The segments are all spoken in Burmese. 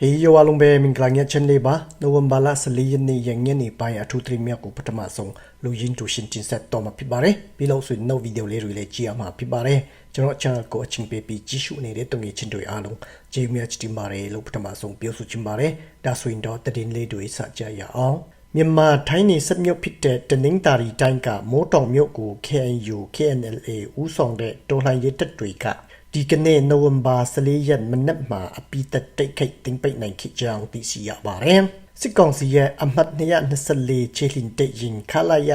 ဟေးယောအလုံးပဲမင်္ဂလာညချမ်းလေးပါနိုဝင်ဘာလ14ရက်နေ့ရညနေပိုင်းအထူးသတိမြတ်ကိုပထမဆုံးလူရင်းတူရှင်တင်ဆက်တော့မှာဖြစ်ပါတယ်ပြီးလို့ဆိုရင်နောက်ဗီဒီယိုလေးတွေလည်းကြည့်ရမှာဖြစ်ပါတယ်ကျွန်တော် channel ကိုအချင်းပေးပြီးကြည့်ရှုနေတဲ့တုံငယ်ချင်းတွေအားလုံးကျေးဇူးများတင်ပါတယ်လို့ပထမဆုံးပြောဆိုချင်ပါတယ်ဒါဆိုရင်တော့တည်င်းလေးတွေစကြရအောင်မြန်မာထိုင်းနေဆက်မြုပ်ဖြစ်တဲ့တနင်္သာရီတိုင်းကမိုးတောင်မြို့ကို KNU KNLA ဦးဆောင်တဲ့တော်လှန်ရေးတပ်တွေက ဒီကနေ့နိုဝင်ဘာ14ရက်မနက်မှာအပိသက်တိတ်ခိတ်တင်ပိတ်နိုင်ခဲ့ကြောင်းသိရှိရပါတယ်။စစ်ကောင်စီရဲ့အမှတ်224ချေလင်တိတ်ရင်ခလာရ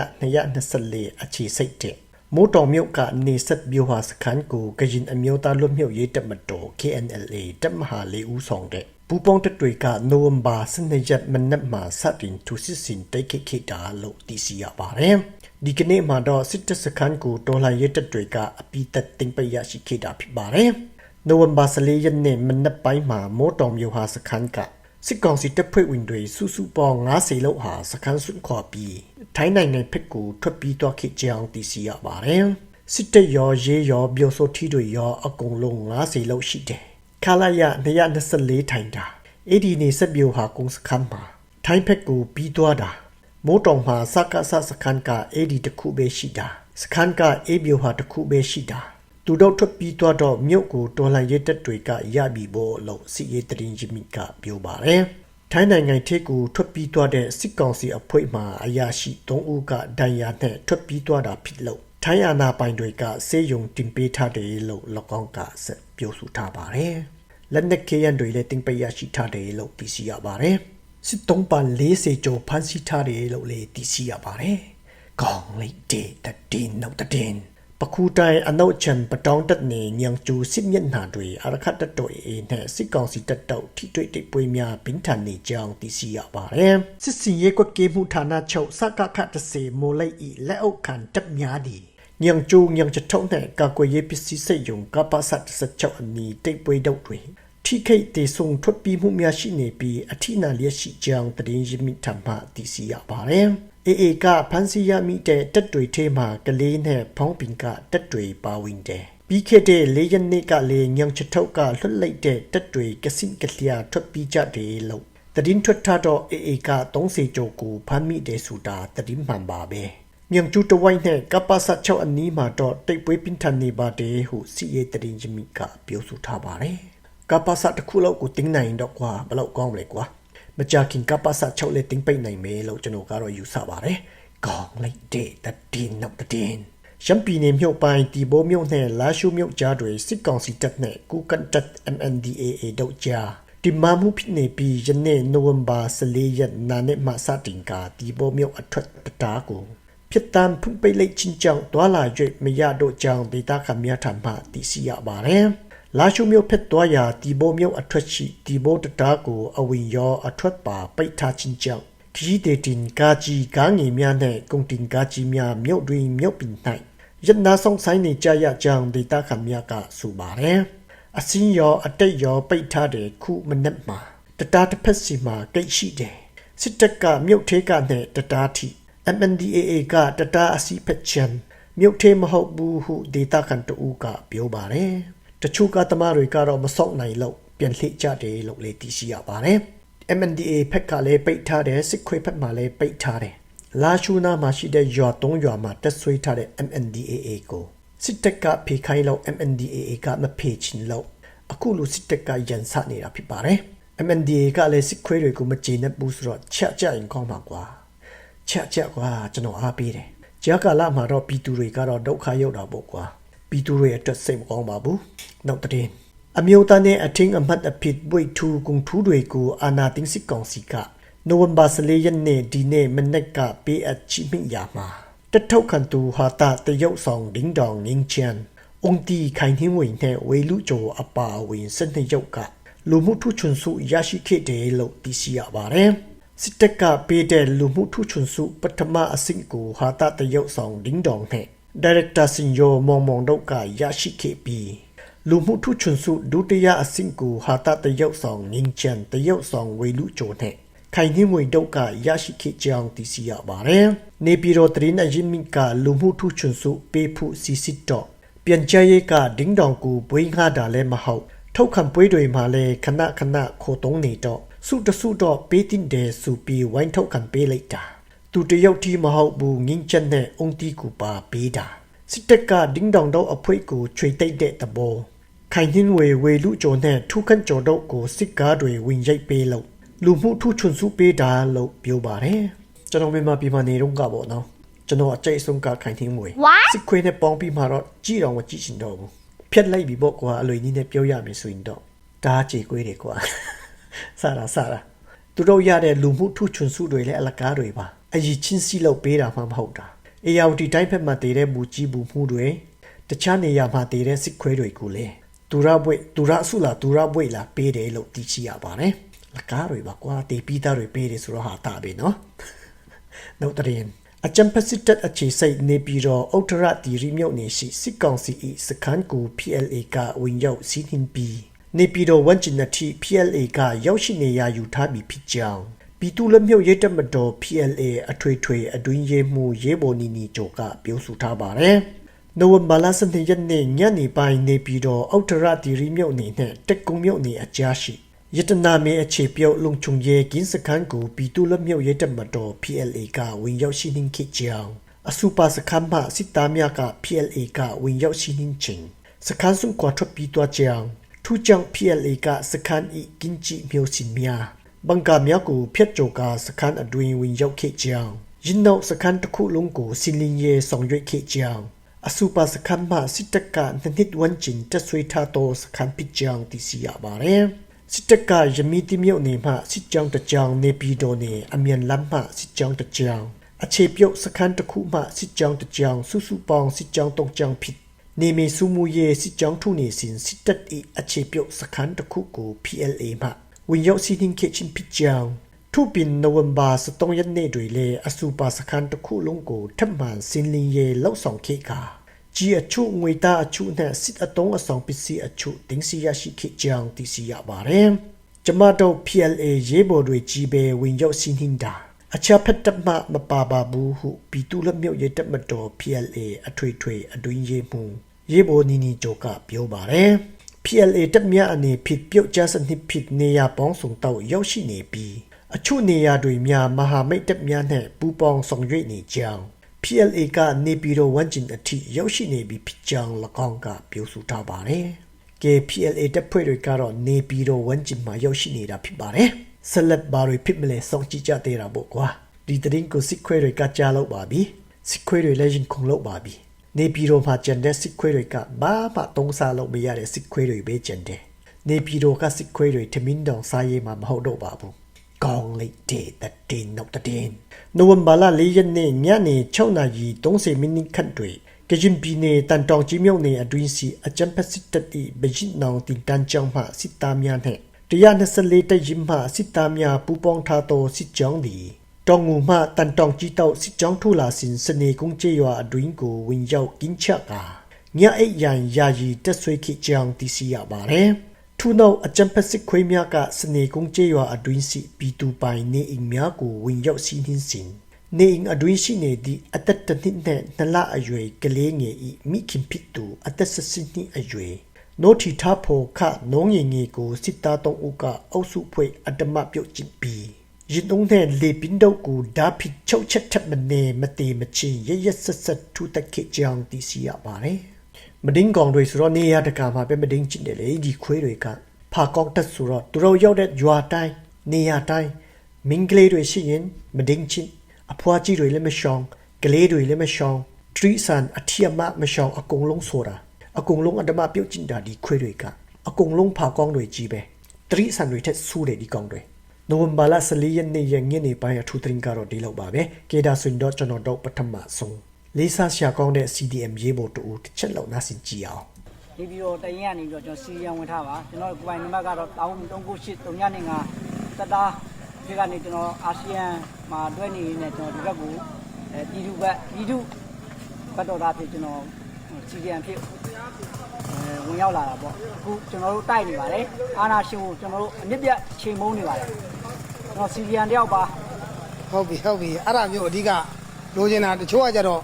224အခြေစိတ်တဲ့မိုးတော်မြို့ကနေဆက်ပြိုဟာစခန်းကိုကရင်အမျိုးသားလွတ်မြောက်ရေးတပ်မတော် KNLA တပ်မဟာလေးဦးဆောင်တဲ့ပူပေါင်းတပ်တွေကနိုဝင်ဘာ12ရက်မနက်မှာစတင်ထူစစ်ဆင်တိုက်ခိုက်ခဲ့တာလို့သိရှိရပါတယ်။ ဒီကနေ့မှာတော့စစ်တပ်စခန်းကိုတော်လှန်ရေးတပ်တွေကအပိသက်တင်ပိတ်ရရှိခဲ့တာဖြစ်ပါတယ်။နိုဝင်ဘာ14ရက်နေ့မနက်ပိုင်းမှာမိုးတော်မြို့ဟာစခန်းကစစ်ကောင်စီတပ်ဖွဲ့ဝင်တွေစုစုပေါင်း90လောက်ဟာစခန်းစွန့်ခွာပြီးထိုင်းနိုင်ငံဖက်ကိုထွက်ပြေးသွားခဲ့ကြောင်းသိရှိရပါတယ်။စစ်တပ်ရောရေးရောပြောဆိုထီတွေရောအကုန်လုံး90လောက်ရှိတယ်။ခလာရ224ထိုင်တာအဲ့ဒီနေဆက်ပြိုဟာကုန်းစခန်းမှာထိုင်းဖက်ကိုပြီးသွားတာ မိုးတောင်မှာစကားဆစခန်းကအဲ့ဒီတစ်ခုပဲရှိတာစခန်းကအေးပြိုဟာတစ်ခုပဲရှိတာသူတို့ထွက်ပြီးသွားတော့မြို့ကိုတော်လှန်ရေးတပ်တွေကရပြီဖို့လို့စီရေးတရင်ကြီးမိကပြောပါတယ်ထိုင်းနိုင်ငံထက်ကိုထွက်ပြီးသွားတဲ့စစ်ကောင်စီအဖွဲ့မှအရာရှိ3ဦးကဒဏ်ရာနဲ့ထွက်ပြီးသွားတာဖြစ်လို့ထိုင်းအာဏာပိုင်တွေကစေယုံတင်ပေးထားတယ်လို့၎င်းကဆက်ပြောဆိုထားပါတယ်လက်နက်ခဲယံတွေလည်းတင်ပေးရရှိထားတယ်လို့သိရှိရပါတယ် စစ်တုံးပန်40ကျော်ဖမ်းဆီးထားတယ်လို့လည်းသိရှိရပါတယ်ကောင်းလိုက်တဲ့တည်နောက်တဲ့ပခုတိုင်အနောက်ချံပတောင်းတက်နေညံကျူစစ်မျက်နှာတွေအရခတ်တတော်အေနဲ့စစ်ကောင်စီတပ်တောက်ထိတွေ့တိတ်ပွဲများဘင်းထန်နေကြောင်းသိရှိရပါတယ်စစ်စီရဲကွက်ကေမှုဌာနချုပ်စကခတ်တစေမိုလိုက်ဤလက်အုပ်ခံတပ်များဒီညံကျူညံချထုံးနဲ့ကာကွယ်ရေးပစ္စည်းစိတ်ယုံကပ္ပစတ်စချောက်အနီတိတ်ပွဲတောက်တွေ ထိခိတ်တေဆုံထွက်ပြီးမှုများရှိနေပြီးအထိနာလျက်ရှိကြောင်းတရင်ရမိထမှသိရှိရပါတယ်အေအေကဖန်စီရမိတဲ့တက်တွေထဲမှာကလေးနဲ့ဖောင်းပင်ကတက်တွေပါဝင်တယ်ပြီးခဲ့တဲ့လေးရက်နေ့ကလည်းညောင်ချထုပ်ကလွတ်လိုက်တဲ့တက်တွေကစင်ကလျာထွက်ပြီးကြတယ်လို့တရင်ထွက်ထားတော့အေအေက30ကျော်ကိုဖမ်းမိတယ်ဆိုတာတရင်မှန်ပါပဲမြန်ကျူတဝိုင်းနဲ့ကပ္ပစ6အနီးမှာတော့တိတ်ပွဲပင်ထန်နေပါတယ်ဟုစီအေတရင်ကြီးမိကပြောဆိုထားပါတယ် ကပ္ပစတစ်ခုလောက်ကိုတင်းနိုင်တော့ကွာဘယ်လောက်ကောင်းလဲကွာမကြခင်ကပ္ပစ6လက်တင်းပိတ်နိုင်မယ်လို့ကျွန်တော်ကတော့ယူဆပါတယ်။ကောင်းလိုက်တဲ့တည်နောက်တည်ရှမ်ပီနေမြို့ပိုင်းတီဘိုမြို့နဲ့လာရှုမြို့ကြားတွေစစ်ကောင်စီတပ်နဲ့ကူကန်တပ် MNDAA တို့ကြားဒီမမှုဖြစ်နေပြီးယနေ့နိုဝင်ဘာ14ရက်နာနဲ့မှစတင်ကတီဘိုမြို့အထွက်တားကိုဖြစ်တမ်းဖွင့်ပိတ်လိုက်ချင်းကြောင့်တွာလာ၍မရတော့ကြောင်းဒေတာခမများထံမှသိရှိရပါတယ်။ လာရှုမြို့ဖက်သွားရာတီဘိုမြို့အထွက်ရှိတီဘိုတတားကိုအဝင်ရောအထွက်ပါပိတ်ထားခြင်းကြောင့်ခရီးဒေတင်ကာကြီးကားငယ်များနဲ့ကုန်တင်ကားကြီးများမြို့တွင်မြို့ပင်၌ရတနာဆောင်ဆိုင်နေကြရကြောင်းဒေတာခမများကဆိုပါတယ်။အစင်းရောအတိတ်ရောပိတ်ထားတဲ့ခုမနက်မှာတတားတစ်ဖက်စီမှာကိတ်ရှိတယ်။စစ်တပ်ကမြို့ထဲကနဲ့တတားထိ MNDAA ကတတားအစီဖက်ချန်မြို့ထဲမဟုတ်ဘူးဟုဒေတာခန်တူကပြောပါတယ်။ တချို့ကသမားတွေကတော့မစောင့်နိုင်လို့ပြန်လှည့်ကြတယ်လို့လည်းသိရှိရပါတယ်။ MNDA ဖက်ကလည်းပိတ်ထားတယ်စစ်ခွေဖက်မှာလည်းပိတ်ထားတယ်။လာရှူနာမှာရှိတဲ့ရွာ၃ရွာမှာတက်ဆွေးထားတဲ့ MNDAA ကိုစစ်တပ်ကဖေခိုင်းလို့ MNDAA ကမဖေချင်လို့အခုလိုစစ်တပ်ကရန်စနေတာဖြစ်ပါတယ်။ MNDAA ကလည်းစစ်ခွေးတွေကိုမကျေနပ်ဘူးဆိုတော့ချက်ကြရင်ကောင်းမှာကွာ။ချက်ချက်ကွာကျွန်တော်အားပေးတယ်။ကြာကာလမှာတော့ပြည်သူတွေကတော့ဒုက္ခရောက်တာပေါ့ကွာ။ ပြည်သူတွေအတွက်စိတ်မကောင်းပါဘူး။နောက်တဲ့အမျိုးသားနဲ့အထင်းအမှတ်အဖြစ်ဘွေထူကုံထူးတွေကိုအာနာတင်းစစ်ကောင်စီကနိုဝင်ဘာ14ရက်နေ့ဒီနေ့မနက်ကပေးအပ်ချီမိရာမှာတထုတ်ခန်တူဟာတာတရုတ်ဆောင်ဒင်းဒေါင်ငင်းချန်အုံတီခိုင်နှင်းဝင်နဲ့ဝေလူကျော်အပါအဝင်စနေရုပ်ကလူမှုထုချွန်စုရရှိခဲ့တယ်လို့သိရှိရပါတယ်စစ်တပ်ကပေးတဲ့လူမှုထုချွန်စုပထမအဆင့်ကိုဟာတာတရုတ်ဆောင်ဒင်းဒေါင်နဲ့ ဒါရိုက်တာစင်ယောမောင်မောင်တို့ကရရှိခဲ့ပြီးလူမှုထုချွန်စုဒုတိယအဆင့်ကိုဟာတာတရုတ်ဆောင်ငင်းချန်တရုတ်ဆောင်ဝေလူကျော်နဲ့ခိုင်နှင်းမွေတုတ်ကရရှိခဲ့ကြောင်းသိရှိရပါတယ်။နေပြည်တော်တရင်အရင်မိကလူမှုထုချွန်စုပေးဖို့စီစစ်တော့ပြန်ချရေးကဒင်းတောင်ကိုဘွေးငှားတာလည်းမဟုတ်ထောက်ခံပွဲတွေမှာလည်းခဏခဏခိုတုံးနေတော့စုတစုတော့ပေးတင်တယ်စူပြီးဝိုင်းထောက်ခံပေးလိုက်တာ သူတယောက်တီမဟုတ်ဘူးငင်းချက်နဲ့အုံတီကူပါပေးတာစစ်တပ်ကဒင်းဒေါင်တော့အဖွဲကိုချွေတိတ်တဲ့တဘောခိုင်နှင်းဝေဝေလူကျော်နဲ့ထုခန့်ကျော်တော့ကိုစစ်ကားတွေဝင်ရိုက်ပေးလို့လူမှုထုချွန်စုပေးတာလို့ပြောပါတယ်ကျွန်တော်မြန်မာပြည်မှာနေတော့ကပေါ့နော်ကျွန်တော်အကျိတ်ဆုံးကခိုင်နှင်းဝေ What? စစ်ခွေးနဲ့ပေါင်းပြီးမှတော့ကြည့်တော့မကြည့်ချင်တော့ဘူးဖြတ်လိုက်ပြီပေါ့ကွာအလွယ်ကြီးနဲ့ပြောရမယ်ဆိုရင်တော့ဒါကြေကွေးတယ်ကွာစတာစတာသူတို့ရတဲ့လူမှုထုချွန်စုတွေလည်းအလကားတွေပါ အကြီးချင်းစီလောက်ပေးတာမှမဟုတ်တာအေယာဝတီတိုင်းဖက်မှာတည်တဲ့မူကြီးဘူးမှုတွေတခြားနေရာမှာတည်တဲ့စစ်ခွေးတွေကိုလည်းသူရဘွေသူရအစုလားသူရဘွေလားပေးတယ်လို့သိရှိရပါတယ်လကားတွေပါကွာတေးပြီးသားတွေပေးတယ်ဆိုတော့ဟာတာပဲနော်နောက်တရင်အချမ်ပစစ်တပ်အခြေစိတ်နေပြီးတော့အုတ်ထရတီရီမြုပ်နေရှိစစ်ကောင်စီ၏စခန်းကူ PLA ကဝင်ရောက်စီးနှင်းပြီးနေပြီးတော့ဝန်ကျင်နတိ PLA ကရောက်ရှိနေရယူထားပြီးဖြစ်ကြောင်း ပြည်သူလက်မြုပ်ရဲတပ်မတော် PLA အထွေထွေအတွင်းရေးမှုရဲဘော်နီနီဂျိုကပြောဆိုထားပါတယ်နိုဝင်ဘာလ12ရက်နေ့ညနေပိုင်းနေပြီးတော့အုတ်ထရတီရီမြုပ်နေနဲ့တက်ကုံမြုပ်နေအကြားရှိယတနာမေအခြေပြုတ်လုံချုံရဲကင်းစခန်းကိုပြည်သူလက်မြုပ်ရဲတပ်မတော် PLA ကဝင်ရောက်ရှိနှင်းခဲ့ကြောင်းအစူပါစခန်းမှစစ်သားများက PLA ကဝင်ရောက်ရှိနှင်းခြင်းစခန်းစုကွာထွက်ပြီးသွားကြောင်းထူးကြောင့် PLA ကစခန်းဤကင်းကြီးမျိုးစင်များ ဘင်္ဂါများကိုဖျက်ကျော်ကစခန်းအတွင်ဝင်ရောက်ခဲ့ကြောင်းယင်းနောက်စခန်းတစ်ခုလုံးကိုစင်လင်းရဲဆောင်ရွက်ခဲ့ကြောင်းအစူပါစခန်းမှစစ်တပ်ကနှစ်နှစ်ဝန်းကျင်တက်ဆွေးထားသောစခန်းပစ်ကြောင်းသိရှိရပါတယ်စစ်တပ်ကယမီတိမြုပ်နေမှစစ်ကြောင်းတစ်ကြောင်းနေပြည်တော်နေအမြန်လမ်းမှစစ်ကြောင်းတစ်ကြောင်းအခြေပြုတ်စခန်းတစ်ခုမှစစ်ကြောင်းတစ်ကြောင်းစုစုပေါင်းစစ်ကြောင်းသုံးကြောင်းဖြစ်နေမီစုမှုရေးစစ်ကြောင်းထုနေစဉ်စစ်တပ်၏အခြေပြုတ်စခန်းတစ်ခုကို PLA မှ ဝင်ရောက်စီးနှင်းခဲ့ခြင်းဖြစ်ကြောင်းထုပင်နိုဝင်ဘာ23ရက်နေ့တွင်လည်းအစူပါစခန်းတစ်ခုလုံးကိုထပ်မံစင်းလင်းရေးလှုပ်ဆောင်ခဲ့ကာကြီးအချို့ငွေသားအချို့နဲ့စစ်အတုံးအဆောင်ပစ္စည်းအချို့တင်းစီရရှိခဲ့ကြောင်းသိရှိရပါတယ်။ကျမတို့ PLA ရေးပေါ်တွေကြီးပဲဝင်ရောက်စီးနှင်းတာအချဖက်တမမပါပါဘူးဟုပြည်သူလက်မြုပ်ရေးတက်မတော် PLA အထွေထွေအတွင်းရေးမှုရေးပေါ်နီနီဂျိုကပြောပါတယ်။ PLA တက်မြအနေဖြစ်ပြုတ်ကြစနစ်ဖြစ်နေရပေါင်းစုံတော့ရောက်ရှိနေပြီးအချို့နေရာတွေများမဟာမိတ်တက်များနဲ့ပူးပေါင်းဆောင်ရွက်နေကြောင်း PLA ကနေပြည်တော်ဝန်ကျင်အထိရောက်ရှိနေပြီဖြစ်ကြောင်း၎င်းကပြောဆိုထားပါတယ်။ KPLA တပ်ဖွဲ့တွေကတော့နေပြည်တော်ဝန်ကျင်မှာရောက်ရှိနေတာဖြစ်ပါတယ်။ဆက်လက်ဘာတွေဖြစ်မလဲစောင့်ကြည့်ကြသေးတာပေါ့ကွာ။ဒီသတင်းကိုစစ်ခွဲတွေကကြားလို့ပါပြီ။စစ်ခွဲတွေလည်းရင်ခုန်လို့ပါပြီ။ နေပြည်တော်မှာကျန်တဲ့စစ်ခွဲတွေကဘာမှသုံးစားလို့မရတဲ့စစ်ခွဲတွေပဲကျန်တယ်။နေပြည်တော်ကစစ်ခွဲတွေထမင်းတောင်စားရေးမှာမဟုတ်တော့ပါဘူး။ကောင်းလိုက်တဲ့တဲ့တင်နောက်တဲ့တင်နိုဝင်ဘာလ၄ရက်နေ့ညနေ6နာရီ30မိနစ်ခန့်တွင်ကရင်ပြည်နယ်တန်တောင်ကြီးမြို့နယ်အတွင်းရှိအကြံဖက်စစ်တပ်၏ဗဂျစ်နောင်တင်တန်းကျောင်းမှစစ်သားများနှင့်124တပ်ရင်းမှစစ်သားများပူးပေါင်းထားသောစစ်ကြောင်းသည် တောင်ငူမှတန်တောင်ကြီးတောက်စစ်ကြောင်းထိုးလာစဉ်စနေကုန်းကျေးရွာအတွင်းကိုဝင်ရောက်ကင်းချကာညအိတ်ရန်ယာယီတက်ဆွေးခိကြောင်းသိရှိရပါသည်။ထို့နောက်အကြံဖက်စစ်ခွေးများကစနေကုန်းကျေးရွာအတွင်းရှိပြည်သူပိုင်နေအိမ်များကိုဝင်ရောက်စီးနှင်းစဉ်နေအိမ်အတွင်းရှိနေသည့်အသက်တစ်နှစ်နဲ့နှစ်လအရွယ်ကလေးငယ်၏မိခင်ဖြစ်သူအသက်၁၈နှစ်အရွယ်နိုတီတာဖိုခနောင်းရင်ငယ်ကိုစစ်သားတောင်းဦးကအုပ်စုဖွဲ့အတ္တမပြုတ်ကျင့်ပြီး ရင်ုံတဲ့လေပင်တော့ကိုဓာဖိချုပ်ချက်ထက်မနေမတေမချင်းရရဆက်ဆက်ထူတက်ခဲ့ကြောင်းသိရှိရပါတယ်။မဒင်းကောင်တွေဆိုတော့နေရတကာမှာပဲမဒင်းချစ်တယ်လေဒီခွေးတွေကဖာကောက်တက်ဆိုတော့သူတို့ရောက်တဲ့ရွာတိုင်းနေရတိုင်းမင်းကလေးတွေရှိရင်မဒင်းချစ်အဖွားကြီးတွေလည်းမရှောင်ကလေးတွေလည်းမရှောင်ထရီဆန်အထီအမမရှောင်အကုန်လုံးဆိုတာအကုန်လုံးအတမပြုတ်ကျင်တာဒီခွေးတွေကအကုန်လုံးဖာကောင်းတွေကြီးပဲထရီဆန်တွေထက်ဆူးတယ်ဒီကောင်တွေ နိုဝင်ဘာလ14ရက်နေ့ရက်ညနေပိုင်းအထူးသတင်းကတော့ဒီလောက်ပါပဲကေဒါဆွင်တော့ကျွန်တော်တို့ပထမဆုံးလေးစားရှာကောင်းတဲ့ CDM ရေးဖို့တူတစ်ချက်လောက်နားဆင်ကြည့်အောင်ဒီပြီးတော့တရင်ကနေပြီးတော့ကျွန်တော်စီရီယံဝင်ထားပါကျွန်တော်ကိုယ်ပိုင်နံပါတ်ကတော့13983ညနေကတသားဒီကနေကျွန်တော်အာဆီယံမှာတွဲနေနေကျွန်တော်ဒီဘက်ကိုအဲပြည်သူဘက်ပြည်သူဘက်တော်သားဖြစ်ကျွန်တော်စီရီယံဖြစ်အဲဝင်ရောက်လာတာပေါ့အခုကျွန်တော်တို့တိုက်နေပါတယ်အာနာရှင်ကိုကျွန်တော်တို့အမြင့်ပြတ်ချိန်မုံနေပါတယ် ကျွန်တော်စီရီယံတယောက်ပါဟုတ်ပြီဟုတ်ပြီအဲ့ဒါမျိုးအဓိကလိုချင်တာတချို့ကကြတော့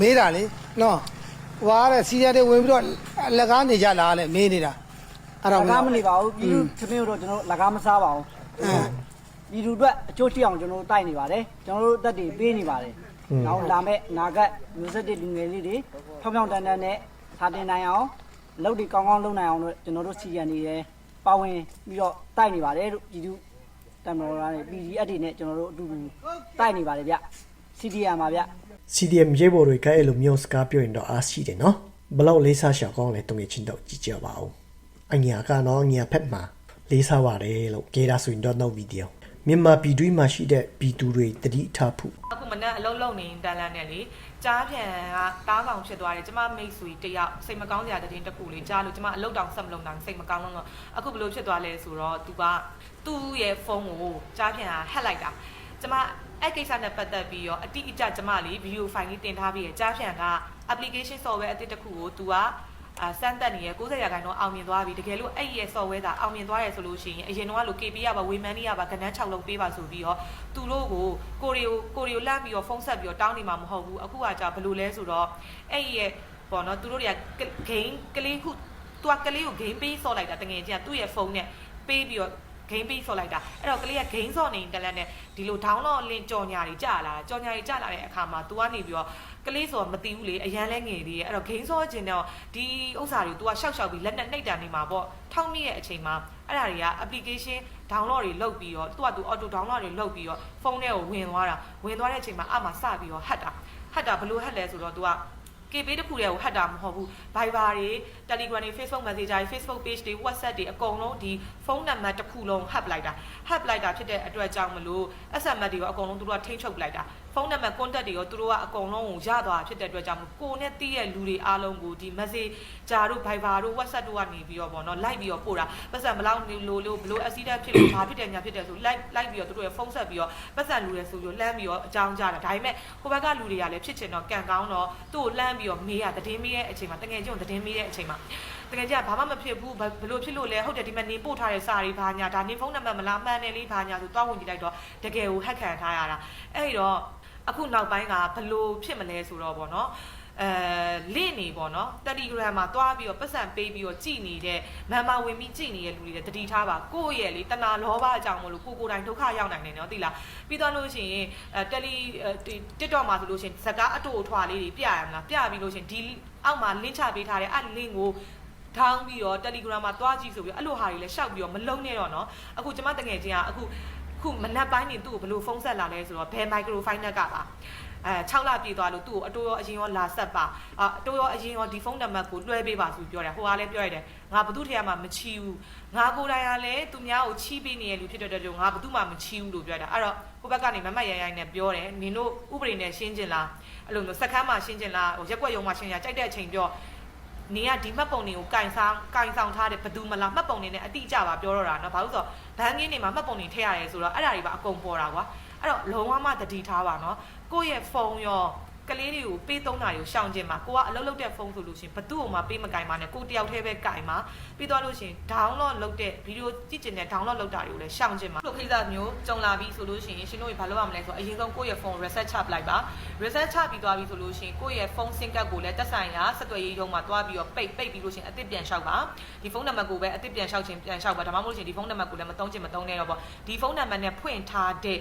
မေးတာလေနော်ဟွာတဲ့စီရီယယ်တွေဝင်ပြီးတော့အလက်ကားနေကြလားလေမေးနေတာအဲ့ဒါလကားမနေပါဘူးပြည်သူသမင်းတို့ကျွန်တော်လကားမစားပါဘူးအဲပြည်သူအတွက်အကျိုးရှိအောင်ကျွန်တော်တို့တိုက်နေပါတယ်ကျွန်တော်တို့အသက်တွေပေးနေပါတယ်နောက်လာမဲ့အနာဂတ်မျိုးဆက်တွေလူငယ်လေးတွေဖြောင်းဖြောင်းတန်းတန်းနဲ့စာတင်နိုင်အောင်အလုပ်တွေကောင်းကောင်းလုပ်နိုင်အောင်လို့ကျွန်တော်တို့စီရန်နေရဲပါဝင်ပြီးတော့တိုက်နေပါတယ်လို့ပြည်သူ တမတော်သားနဲ့ PDF တွေနဲ့ကျွန်တော်တို့အတူတူတိုက်နေပါတယ်ဗျ CDM ပါဗျ CDM ရေးပေါ်တွေကအဲ့လိုမျိုးစကားပြောရင်တော့အားရှိတယ်နော်ဘလောက်လေးစားရှာကောင်းလဲတုံငယ်ချင်းတော့ကြည့်ကြပါဦးအညာကတော့ညာဖက်မှာလေးစားပါတယ်လို့ကြေးတာဆိုရင်တော့နောက်ဗီဒီယို မြန်မာပြည်တွင်းမှာရှိတဲ့ပြည်သူတွေတတိထားဖို့အခုမနက်အလုံးလုံးနေတန်လန်းနဲ့လေကြားပြန်ကတားကောင်ဖြစ်သွားတယ်ကျမမိတ်ဆွေတယောက်စိတ်မကောင်းစရာတဲ့တင်တစ်ခုလေးကြားလို့ကျမအလုတ်တောင်ဆက်မလုံးတောင်စိတ်မကောင်းတော့အခုဘလို့ဖြစ်သွားလဲဆိုတော့သူကသူ့ရဲ့ဖုန်းကိုကြားပြန်ကဟက်လိုက်တာကျမအဲ့ကိစ္စနဲ့ပတ်သက်ပြီးတော့အတိအကျကျမလေးဗီဒီယိုဖိုင်လေးတင်ထားပြီးရကြားပြန်က application software အသစ်တစ်ခုကိုသူက အာစမ်းသက်နေရ90ရာခိုင်နှုန်းအောင်မြင်သွားပြီတကယ်လို့အဲ့ဒီရဲ့ software သာအောင်မြင်သွားရဆိုလို့ရှိရင်အရင်တော့လို့ KP ရပါဝေမန်နီရပါကဏ္ဍ6လုံးပေးပါဆိုပြီးတော့သူတို့ကိုကိုရီယိုကိုရီယိုလန့်ပြီးတော့ဖုန်းဆက်ပြီးတော့တောင်းနေမှာမဟုတ်ဘူးအခုကကြာဘယ်လိုလဲဆိုတော့အဲ့ဒီရဲ့ပေါ့နော်သူတို့တွေကဂိမ်းကလေးခုသူကကလေးကိုဂိမ်းပေးဆော့လိုက်တာတကယ်ချင်းကသူ့ရဲ့ဖုန်းနဲ့ပေးပြီးတော့ game ပေးဆော့လိုက်တာအဲ့တော့ကလေးက game ဆော့နေတယ်လက်နဲ့ဒီလို download link ကြော်ညာတွေကြာလာကြော်ညာတွေကြာလာတဲ့အခါမှာ तू ကနေပြီးတော့ကလေးဆိုမသိဘူးလေအရန်လဲငယ်သေးရဲ့အဲ့တော့ game ဆော့ခြင်းတော့ဒီဥစ္စာတွေ तू ကရှောက်ရှောက်ပြီးလက်နဲ့နှိပ်တာနေမှာပေါ့ထောက်မိရဲ့အချိန်မှာအဲ့ဒါတွေက application download တွေလုပ်ပြီးတော့ तू က तू auto download တွေလုပ်ပြီးတော့ဖုန်းထဲကိုဝင်သွားတာဝင်သွားတဲ့အချိန်မှာအမှစပြီးတော့ဟတ်တာဟတ်တာဘလို့ဟတ်လဲဆိုတော့ तू က KB တခုတည်းကိုဟတ်တာမဟုတ်ဘူး Viber တွေ Telegram တွေ Facebook Messenger တွေ Facebook page တွေ WhatsApp တွေအကုန်လုံးဒီဖုန်းနံပါတ်တစ်ခုလုံးဟတ်လိုက်တာဟတ်လိုက်တာဖြစ်တဲ့အတွက်ကြောင့်မလို့ SMS တွေရောအကုန်လုံးသူတို့ကထိန်းချုပ်လိုက်တာဖုန်းနံပါတ် contact တွေရောသူတို့ကအကုန်လုံးကိုရသွားဖြစ်တဲ့အတွက်ကြောင့်မလို့ကိုနဲ့တီးရဲ့လူတွေအားလုံးကိုဒီ Messenger တို့ Viber တို့ WhatsApp တို့ကနေပြီးတော့ဗောနော်လိုက်ပြီးတော့ပို့တာပတ်စံဘလောက်လို့လို့ဘလို့ accident ဖြစ်လို့ဘာဖြစ်တယ်ညာဖြစ်တယ်ဆိုလိုက်လိုက်ပြီးတော့သူတို့ရဲ့ဖုန်းဆက်ပြီးတော့ပတ်စံလူတွေဆိုပြီးလှမ်းပြီးတော့အကြောင်းကြားတာဒါပေမဲ့ဟိုဘက်ကလူတွေကလည်းဖြစ်ချင်တော့ကံကောင်းတော့သူ့ကိုလှမ်းပြီးတော့မေးရသတင်းမေးရဲ့အချိန်မှာတကယ်ကျုံသတင်းမေးရဲ့အချိန်မှာတကယ်ကြဘာမှမဖြစ်ဘူးဘဘလို့ဖြစ်လို့လဲဟုတ်တယ်ဒီမှာနေပို့ထားတဲ့စာတွေဘာညာဒါနေဖုန်းနံပါတ်မလားမှန်တယ်လေးဘာညာဆိုတွားဝင်ကြည့်လိုက်တော့တကယ်ကိုဟက်ခံထားရတာအဲ့ဒီတော့ အခုနောက်ပိုင်းကဘလို့ဖြစ်မလဲဆိုတော့ဗောနော်အဲလင့်နေပေါ့နော် Telegram မှာတွားပြီးတော့ပတ်စံပေးပြီးတော့ကြည်နေတဲ့မန်မာဝင်ပြီးကြည်နေတဲ့လူတွေလည်းတတိထားပါကိုယ့်ရဲ့လေတနာလောဘအကြောင်းမလို့ကိုကိုယ်တိုင်ဒုက္ခရောက်နိုင်တယ်နော်သိလားပြီးတော့လို့ရှိရင်အဲတယ်လီ TikTok မှာဆိုလို့ရှိရင်ဇကားအတူအထွာလေးတွေပြရမလားပြပြီးလို့ရှိရင်ဒီအောက်မှာ link ချပေးထားတဲ့အဲ့ link ကိုထောင်းပြီးတော့ Telegram မှာတွားကြည့်ဆိုပြီးအဲ့လိုဟာတွေလည်းရှောက်ပြီးတော့မလုံးနဲ့တော့နော်အခုကျမတငယ်ချင်းကအခု ခုမနက်ပိုင်းနေသူ့ကိုဘယ်လိုဖုန်းဆက်လာလဲဆိုတော့ဘယ် microfinance ကပါအဲ6လပြည့်သွားလို့သူ့ကိုအတိုးရောအရင်ရောလာဆက်ပါအအတိုးရောအရင်ရောဒီဖုန်းနံပါတ်ကိုလွှဲပေးပါဆိုပြောတယ်ဟိုကလည်းပြောရတယ်ငါဘသူ့ထက်မှမချီဘူးငါကိုယ်တိုင်ကလည်းသူများကိုချီးပေးနေတဲ့လူဖြစ်တဲ့အတွက်ငါဘသူ့မှမချီဘူးလို့ပြောတာအဲ့တော့ဟိုဘက်ကနေမမတ်ရရိုင်းနဲ့ပြောတယ်နင်တို့ဥပဒေနဲ့ရှင်းကျင်လားအဲ့လိုမျိုးစက်ခန်းမှာရှင်းကျင်လားဟိုရက်ွက်ရုံမှာရှင်းရကြိုက်တဲ့အချိန်ပြော နေကဒီမှတ်ပုံတွေကိုကင်ဆောင်ကင်ဆောင်ထားတယ်ဘသူမလားမှတ်ပုံတွေနဲ့အတိအကျပါပြောတော့တာနော်ဘာလို့ဆိုတော့ဘန်းကင်းတွေမှာမှတ်ပုံတွေထည့်ရတယ်ဆိုတော့အဲ့ဒါတွေပါအကုန်ပေါ်တာကွာအဲ့တော့လုံးဝမှတတိထားပါနော်ကိုယ့်ရဲ့ဖုန်းရော ကလေးတွေကိုပေးသုံးတာတွေကိုရှောင်ကျင်မှာကိုကအလုပ်လုပ်တဲ့ဖုန်းဆိုလို့ရှိရင်ဘသူ့ကိုမှပေးမကင်ပါနဲ့ကိုတယောက်တည်းပဲကင်ပါပြီးသွားလို့ရှိရင် download လုပ်တဲ့ဗီဒီယိုကြည့်ကျင်တဲ့ download လုပ်တာတွေကိုလည်းရှောင်ကျင်ပါလို့ခိစ္စမျိုးကြုံလာပြီးဆိုလို့ရှိရင်ရှင်တို့ဘာလုပ်ရမလဲဆိုတော့အရင်ဆုံးကိုယ့်ရဲ့ဖုန်း reset ချပလိုက်ပါ reset ချပြီးသွားပြီဆိုလို့ရှိရင်ကိုယ့်ရဲ့ဖုန်း SIM card ကိုလည်းတက်ဆိုင်ရာဆက်သွယ်ရေးရုံးမှာသွားပြီးတော့ပိတ်ပိတ်ပြီးလို့ရှိရင်အသစ်ပြန်လျှောက်ပါဒီဖုန်းနံပါတ်ကိုပဲအသစ်ပြန်လျှောက်ခြင်းပြန်လျှောက်ပါဒါမှမဟုတ်လို့ရှိရင်ဒီဖုန်းနံပါတ်ကိုလည်းမသုံးချင်မသုံးနဲ့တော့ပေါ့ဒီဖုန်းနံပါတ်နဲ့ဖွင့်ထားတဲ့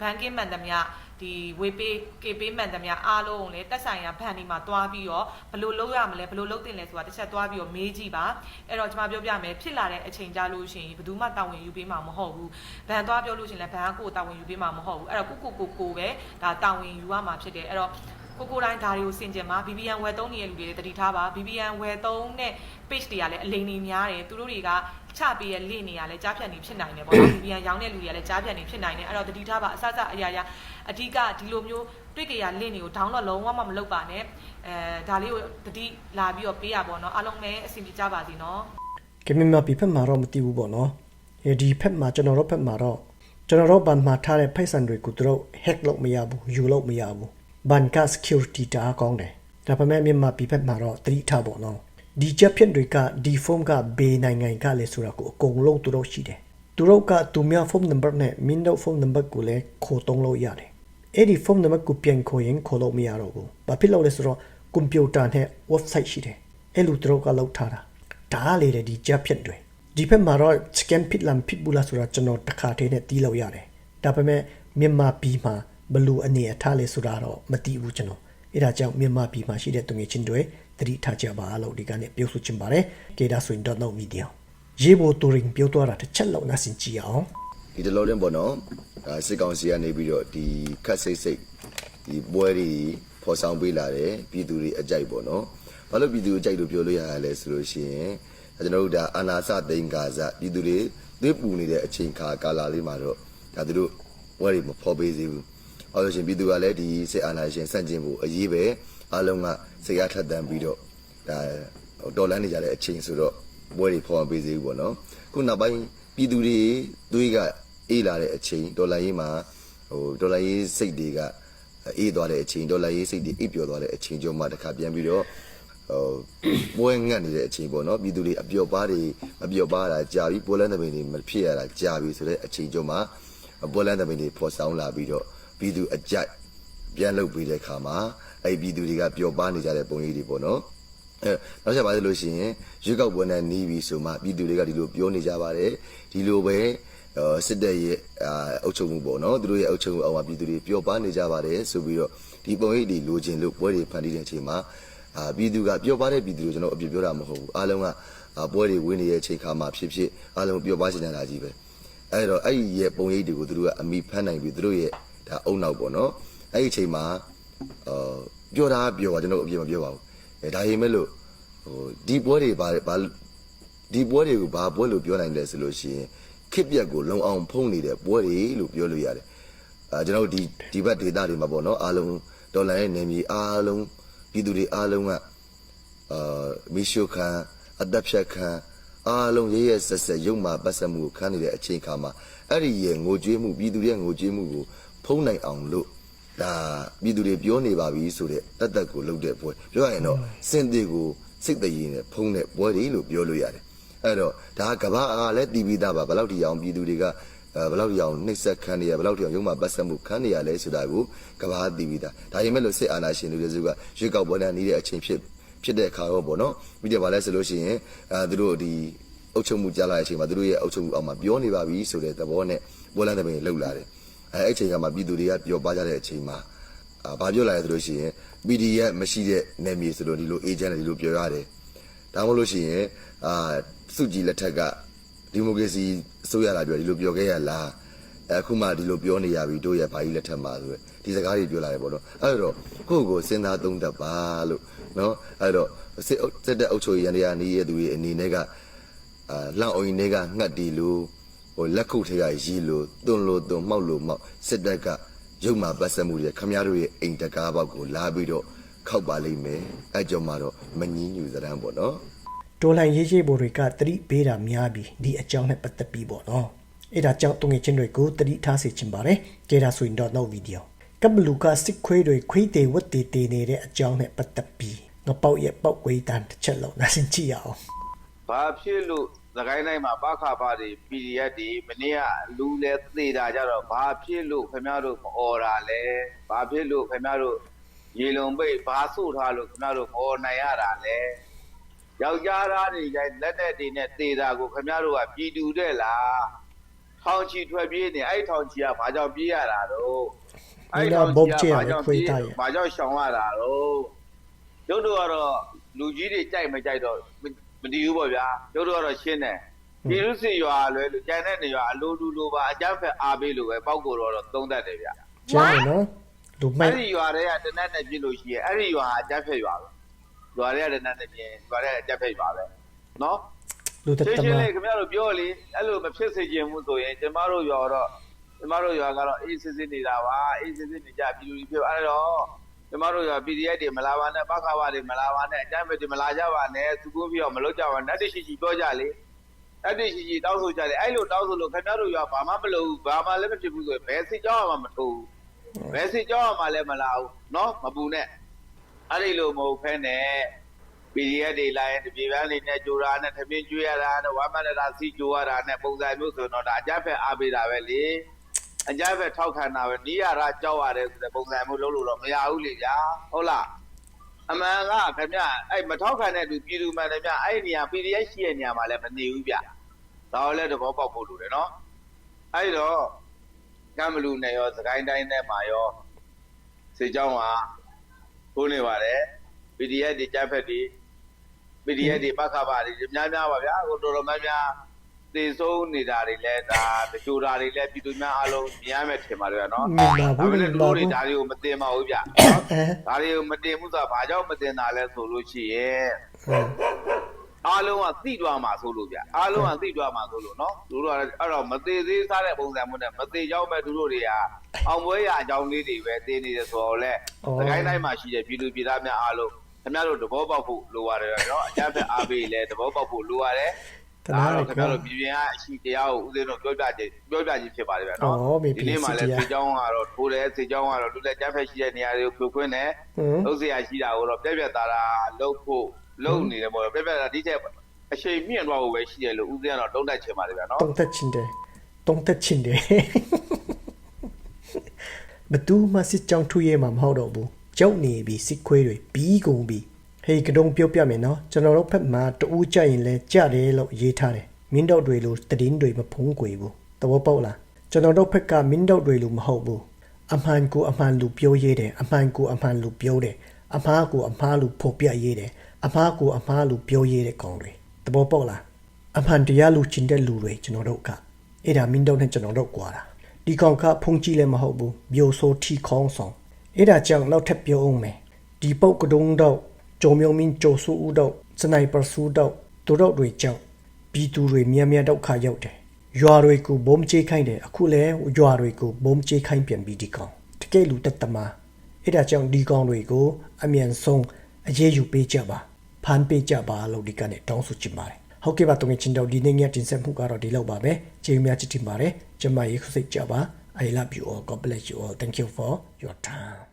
banking မှန်သမျှဒီဝေပေးကေပေးမှန်သမျှအားလုံးကိုလည်းတက်ဆိုင်ရာဘဏ်ဒီမှာတွားပြီးတော့ဘယ်လိုလုပ်ရမလဲဘယ်လိုလုပ်တင်လဲဆိုတာတစ်ချက်တွားပြီးတော့မေးကြည့်ပါအဲ့တော့ကျွန်မပြောပြမယ်ဖြစ်လာတဲ့အချိန်ကြာလို့ရှိရင်ဘယ်သူမှတာဝန်ယူပေးမှာမဟုတ်ဘူးဘဏ်သွားပြောလို့ရှိရင်လည်းဘဏ်ကကိုယ်တာဝန်ယူပေးမှာမဟုတ်ဘူးအဲ့တော့ကိုကိုကိုကိုပဲဒါတာဝန်ယူရမှာဖြစ်တယ်အဲ့တော့ ကိုကိုတိုင်းဒါတွေကိုစင်ကြင်မှာ BBN ဝယ်သုံးနေတဲ့လူတွေတတိထားပါ BBN ဝယ်သုံးတဲ့ page တွေကလည်းအလိမ်နေများတယ်သူတို့တွေကချပေးရဲ့လေနေရလဲကြားဖြတ်နေဖြစ်နိုင်တယ်ပေါ့နော် BBN ရောင်းတဲ့လူတွေကလည်းကြားဖြတ်နေဖြစ်နိုင်တယ်အဲ့တော့တတိထားပါအစစအရာရာအဓိကဒီလိုမျိုးတွေ့ကြရလင့်တွေကို download လုံးဝမလုပ်ပါနဲ့အဲဒါလေးကိုတတိလာပြီးတော့ပေးရပါတော့အားလုံးပဲအဆင်ပြေကြပါစေနော်ကမင်မာပြဖက်မှာတော့မသိဘူးပေါ့နော်အဲဒီဖက်မှာကျွန်တော်တို့ဖက်မှာတော့ကျွန်တော်တို့ဘန်မှာထားတဲ့ဖိုက်ဆန်တွေကိုသူတို့ hack လုပ်မရဘူးယူလုပ်မရဘူး ဘန်က security တားကောင်းတယ်ဒါပေမဲ့မြန်မာပြည်ဖက်မှာတော့တတိထားပေါ့နော်ဒီချက်ဖြစ်တွေကဒီဖုန်းကဘေးနိုင်ငံကလည်းဆိုတာကိုအကုန်လုံးသူတို့ရှိတယ်သူတို့ကသူများဖုန်းနံပါတ်နဲ့မင်းတို့ဖုန်းနံပါတ်ကိုလည်းခေါ်တုံးလို့ရတယ်အဲ့ဒီဖုန်းနံပါတ်ကိုပြန်ခေါ်ရင်ခေါ်လို့မရတော့ဘူးဘာဖြစ်လို့လဲဆိုတော့ကွန်ပျူတာနဲ့ website ရှိတယ်အဲ့လိုသူတို့ကလောက်ထားတာဒါကလေတဲ့ဒီကြက်ဖြစ်တွေဒီဘက်မှာတော့ scan pit လမ် pit ဘူးလားဆိုတော့ကျွန်တော်တစ်ခါတည်းနဲ့တီးလို့ရတယ်ဒါပေမဲ့မြန်မာပြည်မှာ ဘယ်လိုအနေအထားလဲဆိုတာတော့မသိဘူးကျွန်တော်အဲဒါကြောင့်မြန်မာပြည်မှာရှိတဲ့သူငယ်ချင်းတွေသတိထားကြပါလို့ဒီကနေ့ပြောဆိုချင်ပါတယ်ကေဒါဆိုရင်တော့နောက်ဗီဒီယိုရေဘိုတူရင်ပြောသွားတာတစ်ချက်လောက်နားဆင်ကြည့်အောင်ဒီတလုံးတင်ပေါ့နော်ဒါစစ်ကောင်စီကနေပြီးတော့ဒီခတ်စိတ်စိတ်ဒီပွဲတွေဖော်ဆောင်ပေးလာတယ်ပြည်သူတွေအကြိုက်ပေါ့နော်ဘာလို့ပြည်သူအကြိုက်လို့ပြောလို့ရရလဲဆိုလို့ရှိရင်ဒါကျွန်တော်တို့ဒါအာနာစသိင်္ဂါစပြည်သူတွေသွေးပူနေတဲ့အချိန်ခါကာလလေးမှာတော့ဒါသူတို့ပွဲတွေမဖော်ပေးသေးဘူး အော်လို့ရှိရင်ပြည်သူကလည်းဒီစစ်အာဏာရှင်ဆန့်ကျင်ဖို့အရေးပဲအားလုံးကစိတ်အားထက်သန်ပြီးတော့ဒါတော်လန်းနေကြတဲ့အချိန်ဆိုတော့ပွဲတွေဖော်မပေးသေးဘူးပေါ့နော်ခုနောက်ပိုင်းပြည်သူတွေသွေးကအေးလာတဲ့အချိန်ဒေါ်လာရေးမှာဟိုဒေါ်လာရေးစိတ်တွေကအေးသွားတဲ့အချိန်ဒေါ်လာရေးစိတ်တွေအိပ်ပျော်သွားတဲ့အချိန်ကျော်မှတစ်ခါပြန်ပြီးတော့ဟိုပွဲငတ်နေတဲ့အချိန်ပေါ့နော်ပြည်သူတွေအပျော်ပါးတွေမပျော်ပါးတာကြာပြီပွဲလန်းသမင်တွေမဖြစ်ရတာကြာပြီဆိုတဲ့အချိန်ကျော်မှပွဲလန်းသမင်တွေဖော်ဆောင်လာပြီးတော့ ပြည်သူအကြိုက်ပြန်လုပ်ပြီးတဲ့အခါမှာအဲ့ဒီပြည်သူတွေကပျော်ပါးနေကြတဲ့ပုံရိပ်တွေပေါ့နော်အဲနောက်ဆက်ပါလို့ရှိရင်ရွေးကောက်ပွဲနဲ့နီးပြီဆိုမှပြည်သူတွေကဒီလိုပြောနေကြပါတယ်ဒီလိုပဲအာစစ်တပ်ရဲ့အာအုပ်ချုပ်မှုပေါ့နော်သူတို့ရဲ့အုပ်ချုပ်မှုအောက်မှာပြည်သူတွေပျော်ပါနေကြပါတယ်ဆိုပြီးတော့ဒီပုံရိပ်တွေလိုချင်လို့ပွဲတွေဖန်တီးတဲ့အချိန်မှာအာပြည်သူကပျော်ပါတဲ့ပြည်သူတွေကျွန်တော်အပြစ်ပြောတာမဟုတ်ဘူးအားလုံးကအာပွဲတွေဝင်းနေတဲ့အချိန်ခါမှာဖြစ်ဖြစ်အားလုံးပျော်ပါချင်တာကြီးပဲအဲ့တော့အဲ့ဒီရဲ့ပုံရိပ်တွေကိုသူတို့ကအမိဖမ်းနိုင်ပြီသူတို့ရဲ့ ဒါအုံနောက်ပေါ့နော်အဲ့ဒီအချိန်မှာအာပြောတာပြောပါကျွန်တော်အပြစ်မပြောပါဘူးအဲဒါရင်မဲ့လို့ဟိုဒီပွဲတွေဘာဘာဒီပွဲတွေကိုဘာပွဲလို့ပြောနိုင်လဲဆိုလို့ရှိရင်ခစ်ပြက်ကိုလုံအောင်ဖုံးနေတဲ့ပွဲတွေလို့ပြောလို့ရတယ်အဲကျွန်တော်တို့ဒီဒီဘက်ဒေတာတွေမှာပေါ့နော်အားလုံးဒေါ်လာရဲ့နေမြေအားလုံးပြည်သူတွေအားလုံးကအာမီရှုခံအသက်ဖြတ်ခံအားလုံးရဲရဲဆက်ဆက်ရုံမှာပတ်သက်မှုကိုခံနေတဲ့အချိန်ခါမှာအဲ့ဒီရဲ့ငိုကြွေးမှုပြည်သူတွေရဲ့ငိုကြွေးမှုကို ဖုံးနိုင်အောင်လို့ဒါပြည်သူတွေပြောနေပါပြီဆိုတဲ့တတ်တတ်ကိုလုပ်တဲ့ပွဲပြောရရင်တော့စင်သေးကိုစိတ်တည်ရင်နဲ့ဖုံးတဲ့ပွဲတွေလို့ပြောလို့ရတယ်အဲ့တော့ဒါကဘာအားလဲတီးပြီးသားပါဘယ်လောက်ထိအောင်ပြည်သူတွေကအဲဘယ်လောက်ထိအောင်နှိမ့်ဆက်ခံနေရဘယ်လောက်ထိအောင်ရုံးမှာပတ်သက်မှုခံနေရလဲဆိုတာကိုကဘာတီးပြီးသားဒါရင်မဲ့လို့စစ်အာဏာရှင်တွေစုကရွေးကောက်ပွဲနဲ့နေတဲ့အချိန်ဖြစ်ဖြစ်တဲ့အခါတော့ပေါ့နော်ပြီးတော့ဗာလဲဆိုလို့ရှိရင်အဲသူတို့ဒီအုပ်ချုပ်မှုကြားလာတဲ့အချိန်မှာသူတို့ရဲ့အုပ်ချုပ်မှုအောက်မှာပြောနေပါပြီဆိုတဲ့သဘောနဲ့ပွဲလန်းတဲ့ပင်လှုပ်လာတယ် အဲအဲ့အချိန်ကမှပြည်သူတွေကပျော်ပါကြတဲ့အချိန်မှာအာဘာပြောလာလဲဆိုလို့ရှိရင် PDF မရှိတဲ့နယ်မြေဆိုလို့ဒီလို agent တွေဒီလိုပြောရတယ်။ဒါမှမဟုတ်လို့ရှိရင်အာစုကြည်လက်ထက်ကဒီမိုကရေစီအစိုးရလာပြောဒီလိုပြောခဲ့ရလား။အခုမှဒီလိုပြောနေရပြီတို့ရဲ့ဘာကြီးလက်ထက်မှာဆိုရယ်ဒီစကားတွေပြောလာတယ်ပေါ့နော်။အဲ့တော့ကိုယ့်ကိုယ်စဉ်းစားသုံးသပ်ပါလို့နော်။အဲ့တော့စစ်အုပ်စစ်တဲ့အုပ်ချုပ်ရေးရန်တရားနေရသူတွေအနေနဲ့ကအာလောင်အုံကြီးတွေကငှက်တီလို့ ဟိုလက်ခုပ်ထဲကရီလို့တွန်းလို့တွန်းမှောက်လို့မှောက်စစ်တပ်ကရုပ်မှာပတ်သက်မှုတွေခမရတို့ရဲ့အိမ်တကားဘောက်ကိုလာပြီးတော့ခောက်ပါလိမ့်မယ်အဲကြောင့်မှတော့မငင်းညူစရန်ပေါ့နော်တော်လိုင်းရေးရေးဘော်တွေကတတိပေးတာများပြီးဒီအကြောင်းနဲ့ပတ်သက်ပြီးပေါ့နော်အဲ့ဒါကြောင့်တုံငယ်ချင်းတွေကိုတတိထားစေချင်ပါတယ်ကြည့်ဒါဆိုရင်တော့နောက်ဗီဒီယိုကပ်ဘလူကစစ်ခွေးတွေခွေးတေဝတ်တေတေနေတဲ့အကြောင်းနဲ့ပတ်သက်ပြီးငပေါက်ရဲ့ပောက်ကွေးတန်တစ်ချက်လောက်နားဆင်ကြည့်ရအောင်ဘာဖြစ်လို့ သခိုင်းတိုင်းမှာပခါပါတွေ PDF တွေမနေ့ကလူလဲသေတာကြတော့ဘာဖြစ်လို့ခင်ဗျားတို့မអော်တာလဲဘာဖြစ်လို့ခင်ဗျားတို့ရေလုံပိတ်ဘာဆို့ထားလို့ခင်ဗျားတို့မអော်နိုင်ရတာလဲယောက်ျားသားတွေကြိုက်လက်နဲ့တွေနဲ့သေတာကိုခင်ဗျားတို့ကပြည်တူတဲ့လားထောင်ချီထွက်ပြေးနေအဲ့ထောင်ချီကဘာကြောင့်ပြေးရတာတော့အဲ့ထောင်ချီကဘာကြောင့်ပြေးဘာကြောင့်ရှောင်ရတာတော့တို့တို့ကတော့လူကြီးတွေကြိုက်မကြိုက်တော့မ တည်ဘူးပေါ့ဗျာတို့တို့ကတော့ရှင်းတယ်ပြည်လူစစ်ရွာလွဲလို့ကျန်တဲ့နေရွာအလိုတူလိုပါအကြမ်းဖက်အားပေးလို့ပဲပောက်ကိုတော့သုံးတတ်တယ်ဗျကျမ်းနော်လူမိုအဲ့က်ဒီရွာတွေကတနက်နဲ့ပြစ်လို့ရှိရင်အဲ့ဒီရွာအကြမ်းဖက်ရွာပဲရွာတွေကတနက်နဲ့ပြင်းရွာတွေကအကြမ်းဖက်ရွာပဲနော်လူတရှင်းတရှမင်းလေးခင်ဗျားတို့ပြောလေအဲ့လိုမဖြစ်စေချင်ဘူးဆိုရင်ကျမတို့ရွာတော့ကျမတို့ရွာကတော့အေးစစ်စစ်နေတာပါအေးစစ်စစ်နေကြပြည်လူတွေဖြစ်အဲ့တော့ ကျမတို့ရွာ PDF တွေမလာပါနဲ့ပခါပါတွေမလာပါနဲ့အကြမ်းဖက်တွေမလာကြပါနဲ့သူကိုပြတော့မလုပ်ကြပါနဲ့တတိရှိရှိပြောကြလေ အဲ့ဒီရှိရှိတောင်းဆိုကြတယ်အဲ့လိုတောင်းဆိုလို့ခင်ဗျားတို့ရွာဘာမှမလုပ်ဘူးဘာမှလည်းမဖြစ်ဘူးဆိုရင်ဘယ်စစ်ကြောင်းမှမထိုးဘူးဘယ်စစ်ကြောင်းမှလည်းမလာဘူးเนาะမပူနဲ့အဲ့ဒီလိုမဟုတ်ဖဲနဲ့ PDF တွေလာရင်တပြေပန်းလေးနဲ့ကြိုးတာနဲ့သမင်းကျွေးရတာနဲ့ဝမ်းမရတာစီကြိုးရတာနဲ့ပုံစံမျိုးဆိုတော့ဒါအကြက်ဖက်အားပေးတာပဲလေ အကြက်ဖက်ထောက်ခံတာပဲနီးရတာကြောက်ရတယ်ဆိုတဲ့ပုံစံမျိုးလုပ်လို့တော့မရဘူးလေဗျာဟုတ်လားအမှန်ကခင်ဗျအဲ့မထောက်ခံတဲ့သူပြည်သူမှန်တယ်ဗျအဲ့ဒီနေရာ PDF ရှိတဲ့နေရာမှာလည်းမနေဘူးဗျ ဒါကိုလည်းသဘောပေါက်ဖို့လိုတယ်နော်အဲ့တော့ကမ္မလူနဲ့ရောစကိုင်းတိုင်းနဲ့မှာရောစေเจ้าမှာထိုးနေပါတယ် PDF တွေကြက်ဖက်တွေ PDF တွေပခပါတွေများများပါဗျာဟိုတော်တော်များများ သေဆုံးနေတာတွေလည်းဒါတချို့ဓာတွေလည်းပြည်သူများအားလုံးမြင်ရမယ်ထင်ပါတယ်ဗျာနော်မြင်ပါဒါဘူးပေမြမဲ့င်သူပါတို့တွေဘူးဒါတွေကိုမတင်ပါဘူးဗျာအဲဒါတွေကိုမတင်ဘူးဆိုတာဘာကြောင့်မတင်တာလဲဆိုလို့ရှိရင်အဲအားလုံးကသိသွားမှာဆိုလို့ဗျအားလုံးကသိသွားမှာဆိုလို့နော်သူတို့ကအဲ့တော့မသေးသေးစားတဲ့ပုံစံမျိုးနဲ့မသေးကြောင်းမဲ့သူတို့တွေကအောင်ပွဲရအကြောင်းလေးတွေပဲသိနေတယ်ဆိုတော့လေသခိုင်းတိုင်းမှာရှိတဲ့ပြည်သူပြည်သားများအားလုံးခင်ဗျားတို့သဘောပေါက်ဖို့လိုရတယ်နော်အကြမ်းဖက်အားပေးလဲသဘောပေါက်ဖို့လိုရတယ် တနာတော့ခင်ဗျားတို့ပြည်ပြင်ကအရှိတရားကိုဦးစင်းတို့ပြောပြခြင်းပြောပြခြင်းဖြစ်ပါတယ်ဗျာနော်ဒီနေ့မှလည်းစေချောင်းကတော့ထိုးတယ်စေချောင်းကတော့လူလက်ကြမ်းဖက်ရှိတဲ့နေရာတွေကိုဖြိုခွင်းတယ်လုံးစရာရှိတာကိုတော့ပြက်ပြက်သားသားလှုပ်ဖို့လှုပ်နေတယ်ပေါ့ပြက်ပြက်သားဒီချက်အချိန်မြင့်သွားဖို့ပဲရှိတယ်လို့ဦးစင်းကတော့တုံးတက်ခြင်းပါတယ်ဗျာနော်တုံးတက်ခြင်းတယ်တုံးတက်ခြင်းတယ်ဘသူမှစစ်ကြောင်းထူရဲမှာမဟုတ်တော့ဘူးကြောက်နေပြီစစ်ခွေးတွေပြီးကုန်ပြီ ဟေးကတုံပြောပြမယ်နော်ကျွန်တော်တို့ဖက်မှာတူးကြရင်လဲကြတယ်လို့ရေးထားတယ်မင်းတို့တွေလိုတည်င်းတွေမဖုံးကွယ်ဘူးသဘောပေါက်လားကျွန်တော်တို့ဖက်ကမင်းတို့တွေလိုမဟုတ်ဘူးအမှန်ကိုအမှန်လူပြောရေးတယ်အမှန်ကိုအမှန်လူပြောတယ်အမှားကိုအမှားလူဖော်ပြရေးတယ်အမှားကိုအမှားလူပြောရေးတဲ့ကောင်တွေသဘောပေါက်လားအမှန်တရားလူချင်းတဲ့လူတွေကျွန်တော်တို့ကအဲ့ဒါမင်းတို့နဲ့ကျွန်တော်တို့ကွာတာဒီကောင်ကဖုန်ကြီးလည်းမဟုတ်ဘူးမျိုးဆိုးထီခေါင်းဆောင်အဲ့ဒါကြောင့်နောက်ထပ်ပြောအောင်မယ်ဒီပုတ်ကတုံးတော့ ဂျုံမြုံမင်းဂျိုဆူဦးတော့စနိုက်ပါဆူတော့သူတို့တွေကြောင့်ပြည်သူတွေမြန်မြန်ဒုက္ခရောက်တယ်ရွာတွေကိုဘုံချေခိုင်းတယ်အခုလဲရွာတွေကိုဘုံချေခိုင်းပြန်ပြီးဒီကောင်တကယ်လူတက်တမာအဲ့ဒါကြောင့်ဒီကောင်တွေကို အမြန်ဆုံးအရေးယူပေးကြပါဖမ်းပေးကြပါလို့ဒီကနေ့တောင်းဆိုချင်ပါတယ်ဟုတ်ကဲ့ပါတုံးချင်းတော့ဒီနေ့ညတင်ဆက်မှုကတော့ဒီလောက်ပါပဲကျေးဇူးများချစ်တင်ပါတယ်ကျမရေခုစိတ်ကြပါ I love you all God bless you all thank you for your time